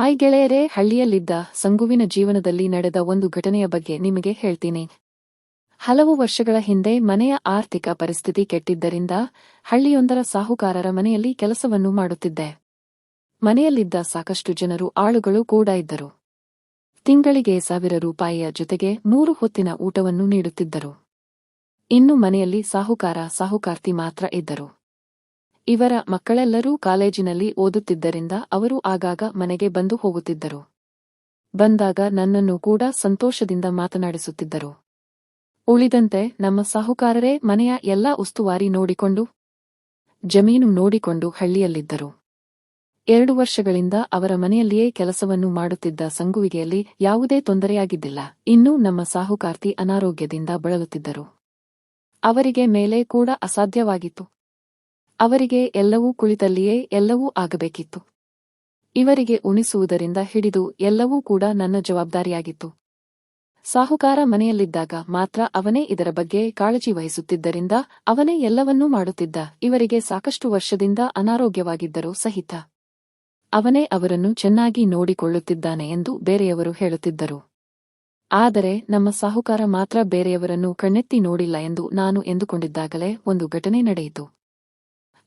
Hi ಗೆಳೆಯರೇ, ಹಳ್ಳಿಯಲ್ಲಿದ್ದ ಸಂಗುವಿನ ಜೀವನದಲ್ಲಿ ನಡೆದ ಒಂದು ಘಟನೆಯ ಬಗ್ಗೆ ನಿಮಗೆ ಹೇಳ್ತೀನಿ. ಹಲವು ವರ್ಷಗಳ ಹಿಂದೆ ಮನೆಯ ಆರ್ಥಿಕ ಪರಿಸ್ಥಿತಿ ಕೆಟ್ಟಿದ್ದರಿಂದ ಹಳ್ಳಿಯೊಂದರ ಸಾಹುಕಾರರ ಮನೆಯಲ್ಲಿ ಕೆಲಸವನ್ನು ಮಾಡುತ್ತಿದ್ದೆ. ಮನೆಯಲ್ಲಿದ್ದ ಸಾಕಷ್ಟು ಜನರು ಆಳುಗಳು ಕೂಡ ಇದ್ದರು. ತಿಂಗಳಿಗೆ ಸಾವಿರ ರೂಪಾಯಿಯ ಜೊತೆಗೆ ಮೂರು ಹೊತ್ತಿನ ಊಟವನ್ನು ನೀಡುತ್ತಿದ್ದರು. ಇನ್ನು ಮನೆಯಲ್ಲಿ ಸಾಹುಕಾರ, ಸಾಹುಕಾರ್ತಿ ಮಾತ್ರ ಇದ್ದರು. ಇವರ ಮಕ್ಕಳೆಲ್ಲರೂ ಕಾಲೇಜಿನಲ್ಲಿ ಓದುತ್ತಿದ್ದರಿಂದ ಅವರು ಆಗಾಗ ಮನೆಗೆ ಬಂದು ಹೋಗುತ್ತಿದ್ದರು. ಬಂದಾಗ ನನ್ನನ್ನು ಕೂಡ ಸಂತೋಷದಿಂದ ಮಾತನಾಡಿಸುತ್ತಿದ್ದರು. ಉಳಿದಂತೆ ನಮ್ಮ ಸಾಹುಕಾರರೇ ಮನೆಯ ಎಲ್ಲಾ ಉಸ್ತುವಾರಿ ನೋಡಿಕೊಂಡು, ಜಮೀನು ನೋಡಿಕೊಂಡು ಹಳ್ಳಿಯಲ್ಲಿದ್ದರು. ಎರಡು ವರ್ಷಗಳಿಂದ ಅವರ ಮನೆಯಲ್ಲಿಯೇ ಕೆಲಸವನ್ನು ಮಾಡುತ್ತಿದ್ದ ಸಂಗುವಿಗೆಯಲ್ಲಿ ಯಾವುದೇ ತೊಂದರೆಯಾಗಿದ್ದಿಲ್ಲ. ಇನ್ನೂ ನಮ್ಮ ಸಾಹುಕಾರ್ತಿ ಅನಾರೋಗ್ಯದಿಂದ ಬಳಲುತ್ತಿದ್ದರು. ಅವರಿಗೆ ಮೇಲೆ ಕೂಡ ಅಸಾಧ್ಯವಾಗಿತ್ತು. ಅವರಿಗೆ ಎಲ್ಲವೂ ಕುಳಿತಲ್ಲಿಯೇ ಎಲ್ಲವೂ ಆಗಬೇಕಿತ್ತು. ಇವರಿಗೆ ಉಣಿಸುವುದರಿಂದ ಹಿಡಿದು ಎಲ್ಲವೂ ಕೂಡ ನನ್ನ ಜವಾಬ್ದಾರಿಯಾಗಿತ್ತು. ಸಾಹುಕಾರ ಮನೆಯಲ್ಲಿದ್ದಾಗ ಮಾತ್ರ ಅವನೇ ಇದರ ಬಗ್ಗೆ ಕಾಳಜಿ ವಹಿಸುತ್ತಿದ್ದರಿಂದ ಅವನೇ ಎಲ್ಲವನ್ನೂ ಮಾಡುತ್ತಿದ್ದ. ಇವರಿಗೆ ಸಾಕಷ್ಟು ವರ್ಷದಿಂದ ಅನಾರೋಗ್ಯವಾಗಿದ್ದರೂ ಸಹಿತ ಅವನೇ ಅವರನ್ನು ಚೆನ್ನಾಗಿ ನೋಡಿಕೊಳ್ಳುತ್ತಿದ್ದಾನೆ ಎಂದು ಬೇರೆಯವರು ಹೇಳುತ್ತಿದ್ದರು. ಆದರೆ ನಮ್ಮ ಸಾಹುಕಾರ ಮಾತ್ರ ಬೇರೆಯವರನ್ನು ಕಣ್ಣೆತ್ತಿ ನೋಡಿಲ್ಲ ಎಂದು ನಾನು ಎಂದುಕೊಂಡಿದ್ದಾಗಲೇ ಒಂದು ಘಟನೆ ನಡೆಯಿತು.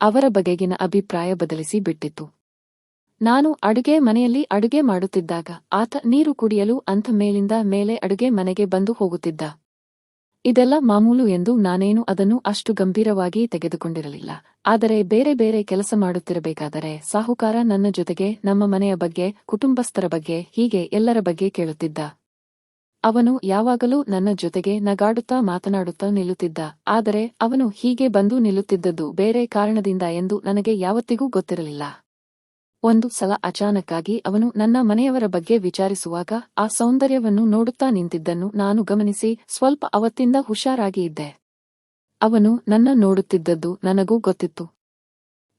ಅವರ ಬಗೆಗಿನ ಅಭಿಪ್ರಾಯ ಬದಲಿಸಿ ಬಿಟ್ಟಿತ್ತು ನಾನು ಅಡುಗೆ ಮನೆಯಲ್ಲಿ ಅಡುಗೆ ಮಾಡುತ್ತಿದ್ದಾಗ ಆತ ನೀರು ಕುಡಿಯಲು ಅಂಥ ಮೇಲಿಂದ ಮೇಲೆ ಅಡುಗೆ ಮನೆಗೆ ಬಂದು ಹೋಗುತ್ತಿದ್ದ. ಇದೆಲ್ಲ ಮಾಮೂಲು ಎಂದು ನಾನೇನು ಅದನ್ನು ಅಷ್ಟು ಗಂಭೀರವಾಗಿ ತೆಗೆದುಕೊಂಡಿರಲಿಲ್ಲ. ಆದರೆ ಬೇರೆ ಬೇರೆ ಕೆಲಸ ಮಾಡುತ್ತಿರಬೇಕಾದರೆ ಸಾಹುಕಾರ ನನ್ನ ಜೊತೆಗೆ ನಮ್ಮ ಮನೆಯ ಬಗ್ಗೆ, ಕುಟುಂಬಸ್ಥರ ಬಗ್ಗೆ, ಹೀಗೆ ಎಲ್ಲರ ಬಗ್ಗೆ ಕೇಳುತ್ತಿದ್ದ. ಅವನು ಯಾವಾಗಲೂ ನನ್ನ ಜೊತೆಗೆ ನಗಾಡುತ್ತಾ ಮಾತನಾಡುತ್ತಾ ನಿಲ್ಲುತ್ತಿದ್ದ. ಆದರೆ ಅವನು ಹೀಗೆ ಬಂದು ನಿಲ್ಲುತ್ತಿದ್ದದ್ದು ಬೇರೆ ಕಾರಣದಿಂದ ಎಂದು ನನಗೆ ಯಾವತ್ತಿಗೂ ಗೊತ್ತಿರಲಿಲ್ಲ. ಒಂದು ಸಲ ಅಚಾನಕ್ಕಾಗಿ ಅವನು ನನ್ನ ಮನೆಯವರ ಬಗ್ಗೆ ವಿಚಾರಿಸುವಾಗ ಆ ಸೌಂದರ್ಯವನ್ನು ನೋಡುತ್ತಾ ನಿಂತಿದ್ದನ್ನು ನಾನು ಗಮನಿಸಿ ಸ್ವಲ್ಪ ಅವತ್ತಿಂದ ಹುಷಾರಾಗಿ ಇದ್ದೆ. ಅವನು ನನ್ನ ನೋಡುತ್ತಿದ್ದದ್ದು ನನಗೂ ಗೊತ್ತಿತ್ತು.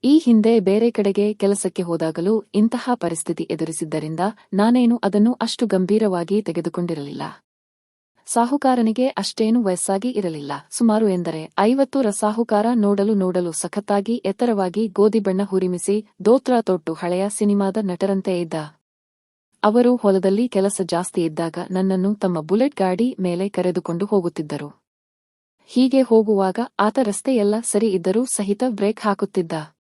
ಈ ಹಿಂದೆ ಬೇರೆ ಕಡೆಗೆ ಕೆಲಸಕ್ಕೆ ಹೋದಾಗಲೂ ಇಂತಹ ಪರಿಸ್ಥಿತಿ ಎದುರಿಸಿದ್ದರಿಂದ ನಾನೇನು ಅದನ್ನು ಅಷ್ಟು ಗಂಭೀರವಾಗಿ ತೆಗೆದುಕೊಂಡಿರಲಿಲ್ಲ. ಸಾಹುಕಾರನಿಗೆ ಅಷ್ಟೇನು ವಯಸ್ಸಾಗಿ ಇರಲಿಲ್ಲ. ಸುಮಾರು ಎಂದರೆ ಐವತ್ತು ಸಾಹುಕಾರ ನೋಡಲು ನೋಡಲು ಸಖತ್ತಾಗಿ ಎತ್ತರವಾಗಿ ಗೋಧಿ ಬಣ್ಣ ಹುರಿಮಿಸಿ ದೋತ್ರ ತೊಟ್ಟು ಹಳೆಯ ಸಿನಿಮಾದ ನಟರಂತೆ ಇದ್ದ. ಅವರು ಹೊಲದಲ್ಲಿ ಕೆಲಸ ಜಾಸ್ತಿ ಇದ್ದಾಗ ನನ್ನನ್ನು ತಮ್ಮ ಬುಲೆಟ್ ಗಾಡಿ ಮೇಲೆ ಕರೆದುಕೊಂಡು ಹೋಗುತ್ತಿದ್ದರು. ಹೀಗೆ ಹೋಗುವಾಗ ಆತ ರಸ್ತೆಯೆಲ್ಲ ಸರಿ ಇದ್ದರೂ ಸಹಿತ ಬ್ರೇಕ್ ಹಾಕುತ್ತಿದ್ದ.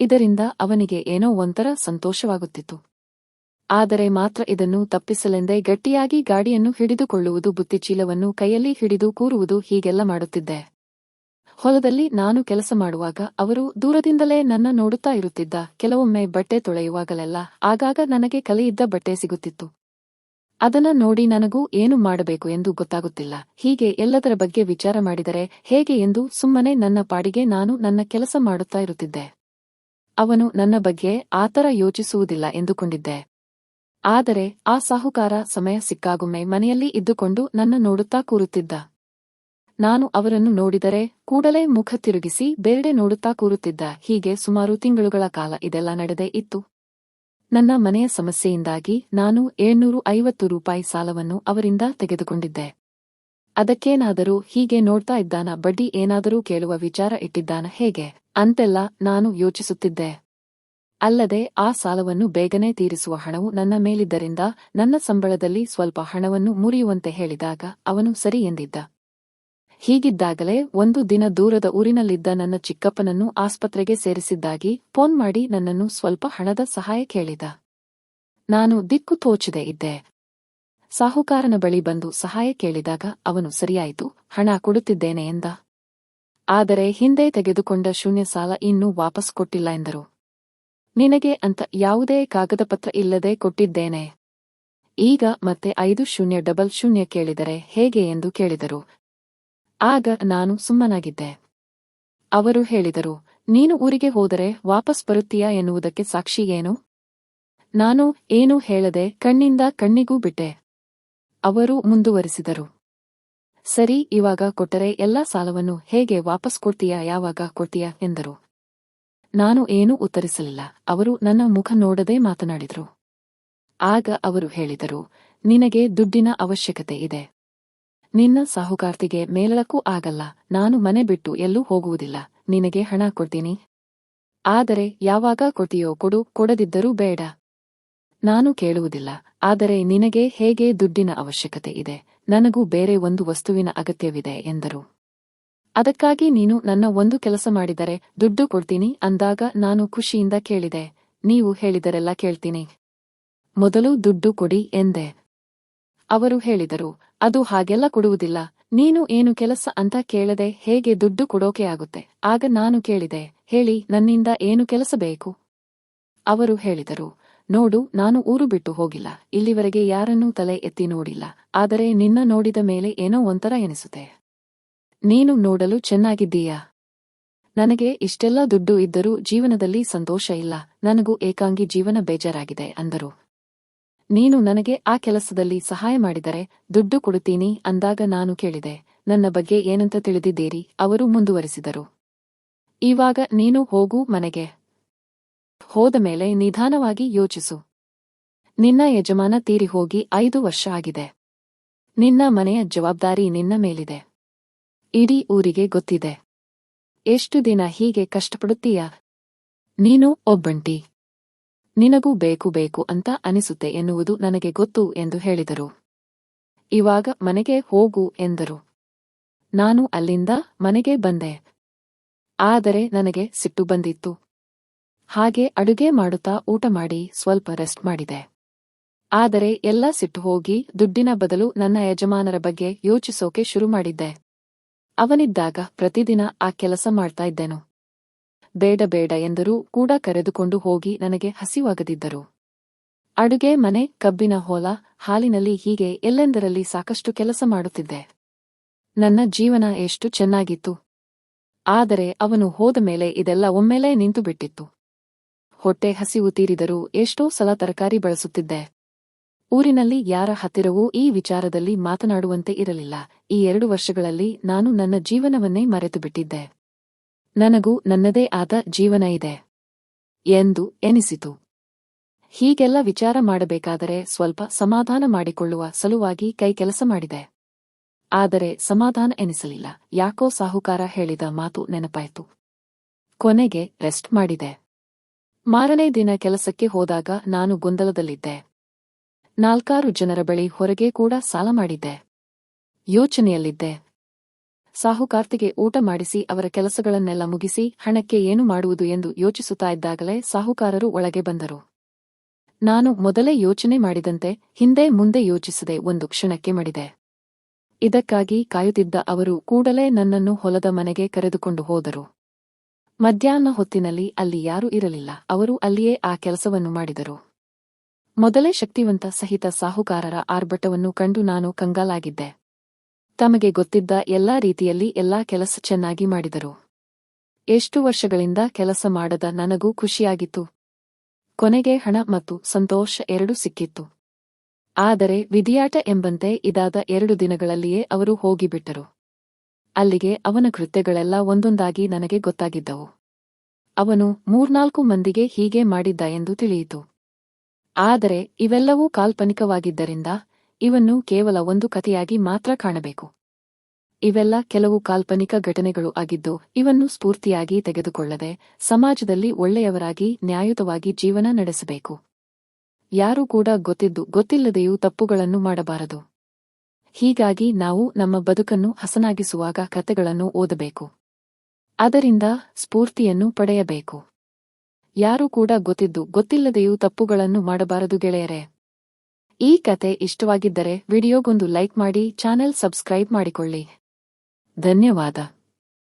ಇದರಿಂದ ಅವನಿಗೆ ಏನೋ ಒಂಥರ ಸಂತೋಷವಾಗುತ್ತಿತ್ತು. ಆದರೆ ಮಾತ್ರ ಇದನ್ನು ತಪ್ಪಿಸಲೆಂದೇ ಗಟ್ಟಿಯಾಗಿ ಗಾಡಿಯನ್ನು ಹಿಡಿದುಕೊಳ್ಳುವುದು ಬುತ್ತಿಚೀಲವನ್ನು ಕೈಯಲ್ಲಿ ಹಿಡಿದು ಕೂರುವುದು ಹೀಗೆಲ್ಲ ಮಾಡುತ್ತಿದ್ದೆ. ಹೊಲದಲ್ಲಿ ನಾನು ಕೆಲಸ ಮಾಡುವಾಗ ಅವರು ದೂರದಿಂದಲೇ ನನ್ನ ನೋಡುತ್ತಾ ಇರುತ್ತಿದ್ದ ಕೆಲವೊಮ್ಮೆ ಬಟ್ಟೆ ತೊಳೆಯುವಾಗಲೆಲ್ಲ ಆಗಾಗ ನನಗೆ ಕಲೆಯಿದ್ದ ಬಟ್ಟೆ ಸಿಗುತ್ತಿತ್ತು. ಅದನ್ನ ನೋಡಿ ನನಗೂ ಏನು ಮಾಡಬೇಕು ಎಂದು ಗೊತ್ತಾಗುತ್ತಿಲ್ಲ. ಹೀಗೆ ಎಲ್ಲದರ ಬಗ್ಗೆ ವಿಚಾರ ಮಾಡಿದರೆ ಹೇಗೆ ಎಂದು ಸುಮ್ಮನೆ ನನ್ನ ಪಾಡಿಗೆ ನಾನು ನನ್ನ ಕೆಲಸ ಮಾಡುತ್ತಾ ಇರುತ್ತಿದ್ದೆ. ಅವನು ನನ್ನ ಬಗ್ಗೆ ಆತರ ಯೋಚಿಸುವುದಿಲ್ಲ ಎಂದುಕೊಂಡಿದ್ದೆ. ಆದರೆ ಆ ಸಾಹುಕಾರ ಸಮಯ ಸಿಕ್ಕಾಗೊಮ್ಮೆ ಮನೆಯಲ್ಲಿ ಇದ್ದುಕೊಂಡು ನನ್ನ ನೋಡುತ್ತಾ ಕೂರುತ್ತಿದ್ದ. ನಾನು ಅವರನ್ನು ನೋಡಿದರೆ ಕೂಡಲೇ ಮುಖ ತಿರುಗಿಸಿ ಬೇರೆಡೆ ನೋಡುತ್ತಾ ಕೂರುತ್ತಿದ್ದ. ಹೀಗೆ ಸುಮಾರು ತಿಂಗಳುಗಳ ಕಾಲ ಇದೆಲ್ಲ ನಡೆದೇ ಇತ್ತು. ನನ್ನ ಮನೆಯ ಸಮಸ್ಯೆಯಿಂದಾಗಿ ನಾನು ಏಳ್ನೂರು ಐವತ್ತು ರೂಪಾಯಿ ಸಾಲವನ್ನು ಅವರಿಂದ ತೆಗೆದುಕೊಂಡಿದ್ದೆ. ಅದಕ್ಕೇನಾದರೂ ಹೀಗೆ ನೋಡ್ತಾ ಇದ್ದಾನ? ಬಡ್ಡಿ ಏನಾದರೂ ಕೇಳುವ ವಿಚಾರ ಇಟ್ಟಿದ್ದಾನ? ಹೇಗೆ? ಅಂತೆಲ್ಲ ನಾನು ಯೋಚಿಸುತ್ತಿದ್ದೆ. ಅಲ್ಲದೆ ಆ ಸಾಲವನ್ನು ಬೇಗನೆ ತೀರಿಸುವ ಹಣವು ನನ್ನ ಮೇಲಿದ್ದರಿಂದ ನನ್ನ ಸಂಬಳದಲ್ಲಿ ಸ್ವಲ್ಪ ಹಣವನ್ನು ಮುರಿಯುವಂತೆ ಹೇಳಿದಾಗ ಅವನು ಸರಿ ಎಂದಿದ್ದ. ಹೀಗಿದ್ದಾಗಲೇ ಒಂದು ದಿನ ದೂರದ ಊರಿನಲ್ಲಿದ್ದ ನನ್ನ ಚಿಕ್ಕಪ್ಪನನ್ನು ಆಸ್ಪತ್ರೆಗೆ ಸೇರಿಸಿದ್ದಾಗಿ ಫೋನ್ ಮಾಡಿ ನನ್ನನ್ನು ಸ್ವಲ್ಪ ಹಣದ ಸಹಾಯ ಕೇಳಿದ. ನಾನು ದಿಕ್ಕು ತೋಚದೆ ಇದ್ದೆ. ಸಾಹುಕಾರನ ಬಳಿ ಬಂದು ಸಹಾಯ ಕೇಳಿದಾಗ ಅವನು, ಸರಿಯಾಯಿತು, ಹಣ ಕೊಡುತ್ತಿದ್ದೇನೆ ಎಂದ. ಆದರೆ ಹಿಂದೆ ತೆಗೆದುಕೊಂಡ ಶೂನ್ಯ ಸಾಲ ಇನ್ನೂ ವಾಪಸ್ ಕೊಟ್ಟಿಲ್ಲ ಎಂದರು. ನಿನಗೆ ಅಂತ ಯಾವುದೇ ಕಾಗದಪತ್ರ ಇಲ್ಲದೆ ಕೊಟ್ಟಿದ್ದೇನೆ. ಈಗ ಮತ್ತೆ ಐದು ಶೂನ್ಯ ಡಬಲ್ ಶೂನ್ಯ ಕೇಳಿದರೆ ಹೇಗೆ ಎಂದು ಕೇಳಿದರು. ಆಗ ನಾನು ಸುಮ್ಮನಾಗಿದ್ದೆ. ಅವರು ಹೇಳಿದರು, ನೀನು ಊರಿಗೆ ಹೋದರೆ ವಾಪಸ್ ಬರುತ್ತೀಯಾ ಎನ್ನುವುದಕ್ಕೆ ಸಾಕ್ಷಿ ಏನು? ನಾನು ಏನೂ ಹೇಳದೆ ಕಣ್ಣಿಂದ ಕಣ್ಣಿಗೂ ಬಿಟ್ಟೆ. ಅವರು ಮುಂದುವರಿಸಿದರು. ಸರಿ, ಇವಾಗ ಕೊಟ್ಟರೆ ಎಲ್ಲಾ ಸಾಲವನ್ನು ಹೇಗೆ ವಾಪಸ್ ಕೊಡ್ತೀಯಾ, ಯಾವಾಗ ಕೊಡ್ತೀಯಾ ಎಂದರು. ನಾನು ಏನೂ ಉತ್ತರಿಸಲಿಲ್ಲ. ಅವರು ನನ್ನ ಮುಖ ನೋಡದೆ ಮಾತನಾಡಿದರು. ಆಗ ಅವರು ಹೇಳಿದರು, ನಿನಗೆ ದುಡ್ಡಿನ ಅವಶ್ಯಕತೆ ಇದೆ. ನಿನ್ನ ಸಾಹುಕಾರ್ತಿಗೆ ಮೇಲಕ್ಕೂ ಆಗಲ್ಲ. ನಾನು ಮನೆ ಬಿಟ್ಟು ಎಲ್ಲೂ ಹೋಗುವುದಿಲ್ಲ. ನಿನಗೆ ಹಣ ಕೊಡ್ತೀನಿ. ಆದರೆ ಯಾವಾಗ ಕೊಡ್ತೀಯೋ ಕೊಡು, ಕೊಡದಿದ್ದರೂ ಬೇಡ. ನಾನು ಕೇಳುವುದಿಲ್ಲ, ಆದರೆ ನಿನಗೆ ಹೇಗೆ ದುಡ್ಡಿನ ಅವಶ್ಯಕತೆ ಇದೆ? ನನಗೂ ಬೇರೆ ಒಂದು ವಸ್ತುವಿನ ಅಗತ್ಯವಿದೆ ಎಂದರು. ಅದಕ್ಕಾಗಿ ನೀನು ನನ್ನ ಒಂದು ಕೆಲಸ ಮಾಡಿದರೆ ದುಡ್ಡು ಕೊಡ್ತೀನಿ ಅಂದಾಗ ನಾನು ಖುಷಿಯಿಂದ ಕೇಳಿದೆ. ನೀವು ಹೇಳಿದರೆಲ್ಲ ಕೇಳ್ತೀನಿ. ಮೊದಲು ದುಡ್ಡು ಕೊಡಿ ಎಂದೆ. ಅವರು ಹೇಳಿದರು, ಅದು ಹಾಗೆಲ್ಲ ಕೊಡುವುದಿಲ್ಲ. ನೀನು ಏನು ಕೆಲಸ ಅಂತ ಕೇಳದೆ ಹೇಗೆ ದುಡ್ಡು ಕೊಡೋಕೆ ಆಗುತ್ತೆ? ಆಗ ನಾನು ಕೇಳಿದೆ, ಹೇಳಿ, ನನ್ನಿಂದ ಏನು ಕೆಲಸ ಬೇಕು? ಅವರು ಹೇಳಿದರು ನೋಡು, ನಾನು ಊರು ಬಿಟ್ಟು ಹೋಗಿಲ್ಲ. ಇಲ್ಲಿವರೆಗೆ ಯಾರನ್ನೂ ತಲೆ ಎತ್ತಿ ನೋಡಿಲ್ಲ. ಆದರೆ ನಿನ್ನ ನೋಡಿದ ಮೇಲೆ ಏನೋ ಒಂಥರ ಎನಿಸುತ್ತೆ. ನೀನು ನೋಡಲು ಚೆನ್ನಾಗಿದ್ದೀಯಾ? ನನಗೆ ಇಷ್ಟೆಲ್ಲ ದುಡ್ಡು ಇದ್ದರೂ ಜೀವನದಲ್ಲಿ ಸಂತೋಷ ಇಲ್ಲ. ನನಗೂ ಏಕಾಂಗಿ ಜೀವನ ಬೇಜಾರಾಗಿದೆ, ಅಂದರು. ನೀನು ನನಗೆ ಆ ಕೆಲಸದಲ್ಲಿ ಸಹಾಯ ಮಾಡಿದರೆ ದುಡ್ಡು ಕೊಡುತ್ತೀನಿ ಅಂದಾಗ ನಾನು ಕೇಳಿದೆ, ನನ್ನ ಬಗ್ಗೆ ಏನಂತ ತಿಳಿದಿದ್ದೀರಿ? ಅವರು ಮುಂದುವರಿಸಿದರು. ಇವಾಗ ನೀನು ಹೋಗು ಮನೆಗೆ. ಹೋದ ಮೇಲೆ ನಿಧಾನವಾಗಿ ಯೋಚಿಸು. ನಿನ್ನ ಯಜಮಾನ ತೀರಿ ಹೋಗಿ ಐದು ವರ್ಷ ಆಗಿದೆ. ನಿನ್ನ ಮನೆಯ ಜವಾಬ್ದಾರಿ ನಿನ್ನ ಮೇಲಿದೆ. ಇಡೀ ಊರಿಗೆ ಗೊತ್ತಿದೆ. ಎಷ್ಟು ದಿನ ಹೀಗೆ ಕಷ್ಟಪಡುತ್ತೀಯ? ನೀನು ಒಬ್ಬಂಟಿ. ನಿನಗೂ ಬೇಕು ಬೇಕು ಅಂತ ಅನಿಸುತ್ತೆ ಎನ್ನುವುದು ನನಗೆ ಗೊತ್ತು ಎಂದು ಹೇಳಿದರು. ಇವಾಗ ಮನೆಗೆ ಹೋಗು ಎಂದರು. ನಾನು ಅಲ್ಲಿಂದ ಮನೆಗೆ ಬಂದೆ. ಆದರೆ ನನಗೆ ಸಿಟ್ಟು ಬಂದಿತ್ತು. ಹಾಗೆ ಅಡುಗೆ ಮಾಡುತ್ತಾ ಊಟ ಮಾಡಿ ಸ್ವಲ್ಪ ರೆಸ್ಟ್ ಮಾಡಿದೆ. ಆದರೆ ಎಲ್ಲ ಸಿಟ್ಟು ಹೋಗಿ ದುಡ್ಡಿನ ಬದಲು ನನ್ನ ಯಜಮಾನರ ಬಗ್ಗೆ ಯೋಚಿಸೋಕೆ ಶುರು ಮಾಡಿದ್ದೆ. ಅವನಿದ್ದಾಗ ಪ್ರತಿದಿನ ಆ ಕೆಲಸ ಮಾಡ್ತಾ ಇದ್ದೆನು. ಬೇಡ ಬೇಡ ಎಂದರೂ ಕೂಡ ಕರೆದುಕೊಂಡು ಹೋಗಿ ನನಗೆ ಹಸಿವಾಗದಿದ್ದರು. ಅಡುಗೆ ಮನೆ, ಕಬ್ಬಿನ ಹೊಲ, ಹಾಲಿನಲ್ಲಿ ಹೀಗೆ ಎಲ್ಲೆಂದರಲ್ಲಿ ಸಾಕಷ್ಟು ಕೆಲಸ ಮಾಡುತ್ತಿದ್ದೆ. ನನ್ನ ಜೀವನ ಎಷ್ಟು ಚೆನ್ನಾಗಿತ್ತು. ಆದರೆ ಅವನು ಹೋದ ಮೇಲೆ ಇದೆಲ್ಲ ಒಮ್ಮೆಲೇ ನಿಂತು ಬಿಟ್ಟಿತ್ತು ಹೊಟ್ಟೆ ಹಸಿವು ತೀರಿದರೂ ಎಷ್ಟೋ ಸಲ ತರಕಾರಿ ಬಳಸುತ್ತಿದ್ದೆ. ಊರಿನಲ್ಲಿ ಯಾರ ಹತ್ತಿರವೂ ಈ ವಿಚಾರದಲ್ಲಿ ಮಾತನಾಡುವಂತೆ ಇರಲಿಲ್ಲ. ಈ ಎರಡು ವರ್ಷಗಳಲ್ಲಿ ನಾನು ನನ್ನ ಜೀವನವನ್ನೇ ಮರೆತು ಬಿಟ್ಟಿದ್ದೆ ನನಗೂ ನನ್ನದೇ ಆದ ಜೀವನ ಇದೆ. ಎಂದು ಎನಿಸಿತು. ಹೀಗೆಲ್ಲ ವಿಚಾರ ಮಾಡಬೇಕಾದರೆ ಸ್ವಲ್ಪ ಸಮಾಧಾನ ಮಾಡಿಕೊಳ್ಳುವ ಸಲುವಾಗಿ ಕೈ ಕೆಲಸ ಮಾಡಿದೆ. ಆದರೆ ಸಮಾಧಾನ ಎನಿಸಲಿಲ್ಲ. ಯಾಕೋ ಸಾಹುಕಾರ ಹೇಳಿದ ಮಾತು ನೆನಪಾಯಿತು. ಕೊನೆಗೆ ರೆಸ್ಟ್ ಮಾಡಿದೆ. ಮಾರನೇ ದಿನ ಕೆಲಸಕ್ಕೆ ಹೋದಾಗ ನಾನು ಗೊಂದಲದಲ್ಲಿದ್ದೆ. ನಾಲ್ಕಾರು ಜನರ ಬಳಿ ಹೊರಗೆ ಕೂಡ ಸಾಲ ಮಾಡಿದ್ದೆ. ಯೋಚನೆಯಲ್ಲಿದ್ದೆ. ಸಾಹುಕಾರ್ತಿಗೆ ಊಟ ಮಾಡಿಸಿ ಅವರ ಕೆಲಸಗಳನ್ನೆಲ್ಲ ಮುಗಿಸಿ ಹಣಕ್ಕೆ ಏನು ಮಾಡುವುದು ಎಂದು ಯೋಚಿಸುತ್ತಾ ಇದ್ದಾಗಲೇ ಸಾಹುಕಾರರು ಒಳಗೆ ಬಂದರು. ನಾನು ಮೊದಲೇ ಯೋಚನೆ ಮಾಡಿದಂತೆ ಹಿಂದೆ ಮುಂದೆ ಯೋಚಿಸದೆ ಒಂದು ಕ್ಷಣಕ್ಕೆ ಮಡಿದೆ. ಇದಕ್ಕಾಗಿ ಕಾಯುತ್ತಿದ್ದ ಅವರು ಕೂಡಲೇ ನನ್ನನ್ನು ಹೊಲದ ಮನೆಗೆ ಕರೆದುಕೊಂಡು ಹೋದರು. ಮಧ್ಯಾಹ್ನ ಹೊತ್ತಿನಲ್ಲಿ ಅಲ್ಲಿ ಯಾರೂ ಇರಲಿಲ್ಲ. ಅವರು ಅಲ್ಲಿಯೇ ಆ ಕೆಲಸವನ್ನು ಮಾಡಿದರು. ಮೊದಲೇ ಶಕ್ತಿವಂತ ಸಹಿತ ಸಾಹುಕಾರರ ಆರ್ಭಟವನ್ನು ಕಂಡು ನಾನು ಕಂಗಾಲಾಗಿದ್ದೆ. ತಮಗೆ ಗೊತ್ತಿದ್ದ ಎಲ್ಲಾ ರೀತಿಯಲ್ಲಿ ಎಲ್ಲಾ ಕೆಲಸ ಚೆನ್ನಾಗಿ ಮಾಡಿದರು. ಎಷ್ಟು ವರ್ಷಗಳಿಂದ ಕೆಲಸ ಮಾಡದ ನನಗೂ ಖುಷಿಯಾಗಿತ್ತು. ಕೊನೆಗೆ ಹಣ ಮತ್ತು ಸಂತೋಷ ಎರಡೂ ಸಿಕ್ಕಿತ್ತು. ಆದರೆ ವಿಧಿಯಾಟ ಎಂಬಂತೆ ಇದಾದ ಎರಡು ದಿನಗಳಲ್ಲಿಯೇ ಅವರು ಹೋಗಿಬಿಟ್ಟರು. ಅಲ್ಲಿಗೆ ಅವನ ಕೃತ್ಯಗಳೆಲ್ಲ ಒಂದೊಂದಾಗಿ ನನಗೆ ಗೊತ್ತಾಗಿದ್ದವು. ಅವನು ಮೂರ್ನಾಲ್ಕು ಮಂದಿಗೆ ಹೀಗೆ ಮಾಡಿದ್ದ ಎಂದು ತಿಳಿಯಿತು. ಆದರೆ ಇವೆಲ್ಲವೂ ಕಾಲ್ಪನಿಕವಾಗಿದ್ದರಿಂದ ಇವನ್ನು ಕೇವಲ ಒಂದು ಕಥೆಯಾಗಿ ಮಾತ್ರ ಕಾಣಬೇಕು. ಇವೆಲ್ಲ ಕೆಲವು ಕಾಲ್ಪನಿಕ ಘಟನೆಗಳು ಆಗಿದ್ದು ಇವನ್ನು ಸ್ಫೂರ್ತಿಯಾಗಿ ತೆಗೆದುಕೊಳ್ಳದೆ ಸಮಾಜದಲ್ಲಿ ಒಳ್ಳೆಯವರಾಗಿ ನ್ಯಾಯುತವಾಗಿ ಜೀವನ ನಡೆಸಬೇಕು. ಯಾರೂ ಕೂಡ ಗೊತ್ತಿದ್ದು ಗೊತ್ತಿಲ್ಲದೆಯೂ ತಪ್ಪುಗಳನ್ನು ಮಾಡಬಾರದು. ಹೀಗಾಗಿ ನಾವು ನಮ್ಮ ಬದುಕನ್ನು ಹಸನಾಗಿಸುವಾಗ ಕಥೆಗಳನ್ನು ಓದಬೇಕು. ಅದರಿಂದ ಸ್ಫೂರ್ತಿಯನ್ನು ಪಡೆಯಬೇಕು. ಯಾರೂ ಕೂಡ ಗೊತ್ತಿದ್ದು, ಗೊತ್ತಿಲ್ಲದೆಯೂ ತಪ್ಪುಗಳನ್ನು ಮಾಡಬಾರದು ಗೆಳೆಯರೆ. ಈ ಕತೆ ಇಷ್ಟವಾಗಿದ್ದರೆ ವಿಡಿಯೋಗೊಂದು ಲೈಕ್ ಮಾಡಿ, ಚಾನೆಲ್ ಸಬ್ಸ್ಕ್ರೈಬ್ ಮಾಡಿಕೊಳ್ಳಿ. ಧನ್ಯವಾದ.